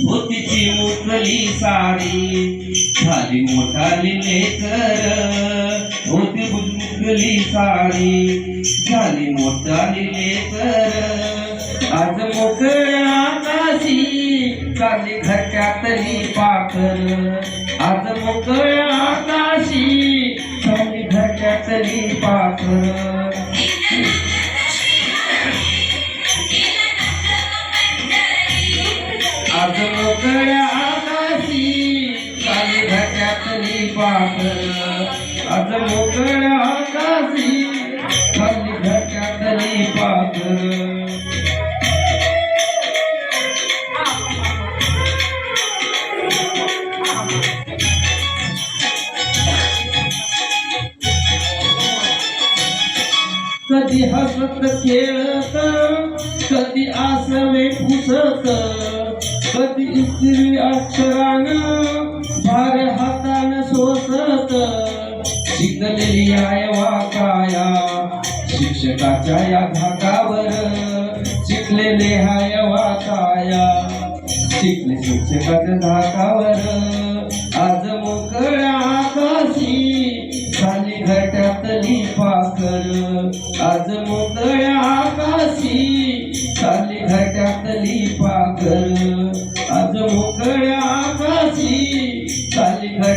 होतीची मुकली साडी. झाली मोठाली लेकर. होती मुकली साडी. झाली मोठाली लेकर. आज मोकळ्या आकाशी चालली घरच्यातली पाखर आज मोकळ्या आकाशी चालली घरच्यातली पाखर पाखर आज मोकळ्या आकाशी चाली घट्यातली पाखर कधी हसत खेळत कधी आसवे पुसत कधी स्त्री अक्षरानं शिकलेली आहे वाकाया. शिक्षकाच्या या धाकावर शिकलेले हाय वाकाया. शिकले शिक्षकाच्या धाकावर आज मोकळ्या आकाशी. झाली घटातली पाकर आज मोकळ्या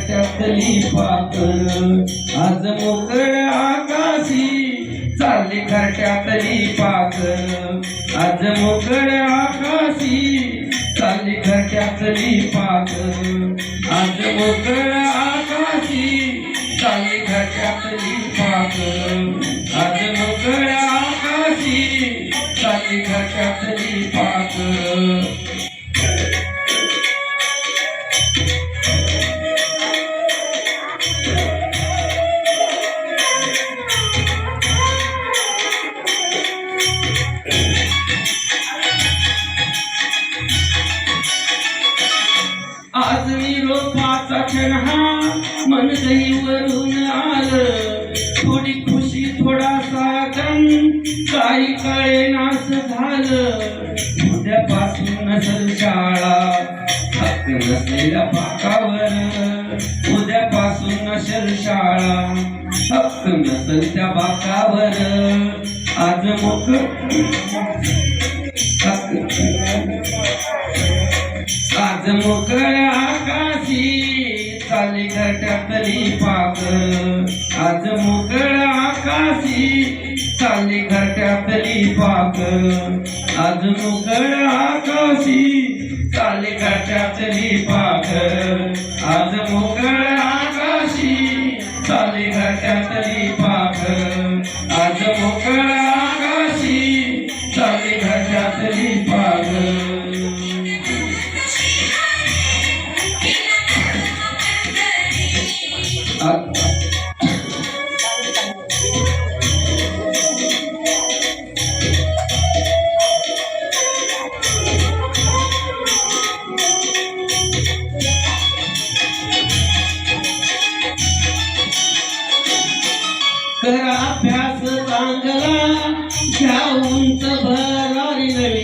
घटातली पाखर आज मोकळ आकाशी चालली घरट्यातली पाखर आज मोकळ आकाशी चालली घरट्यातली पाखर आज मोकळ आकाशी चालली घरट्यातली पाखर क्षण हा मन वरून आलं. थोडी खुशी थोडासा गम काही काळे नास झालं. उद्यापासून नसल शाळा हक्क नसलेल्या पाकावर उद्यापासून नसल शाळा हक्क नसल त्या बाकावर. आज मोक आज मोकळ्या घटातली पाक. आज मोकळ आकाशी चालली घरट्यातली पाक. आज मोकळ आकाशी चालली घरट्यातली पाक. आज मोकळ आकाशी चालली घरट्यातली पाक. आज मोकळ करा अभ्यास चांगला घ्या उंच भरारी नवी.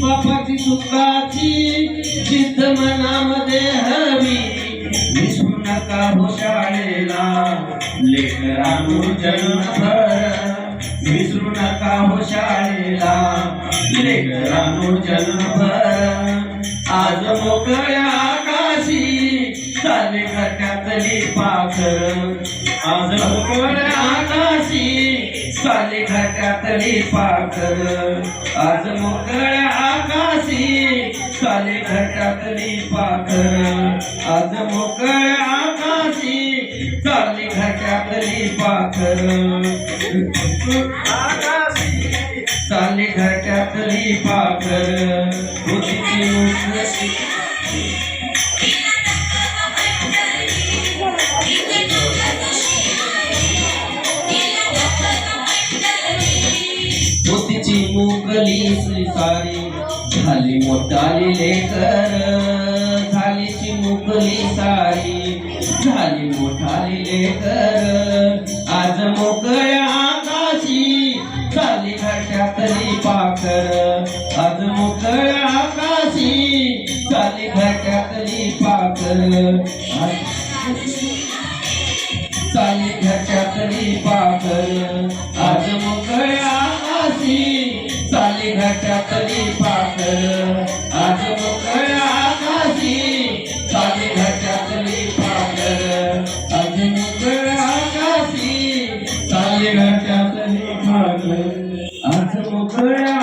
बापाची सुखाची जिद्द मनामध्ये नका होशाळेला लेकरांनो जन्मभर विसरू नका होशाळेला लेकरांनो जन्मभर आज मोकळ्या आकाशी चाले घटातली पाखर. आज मोकळ्या आकाशी चाले घटातली पाखर. आज मोकळ्या आकाशी चाले घटातली पाखर. आज मोकळ्या काली चाले पाखर. चाले घटातली पाखर. होतीची मुकशी मोतीची मुकली सारी. झाली मोठाली लेकर. कर आज मोकळ्या आकाशी झाली घाटातली पाखर. आज मोकळ्या आकाशी झाली घाटातली पाखर. चाली घाटातली पाखर. आज मोकळ्या आकाशी चाली घाटातली पाखर. घातला आज मोकळ्या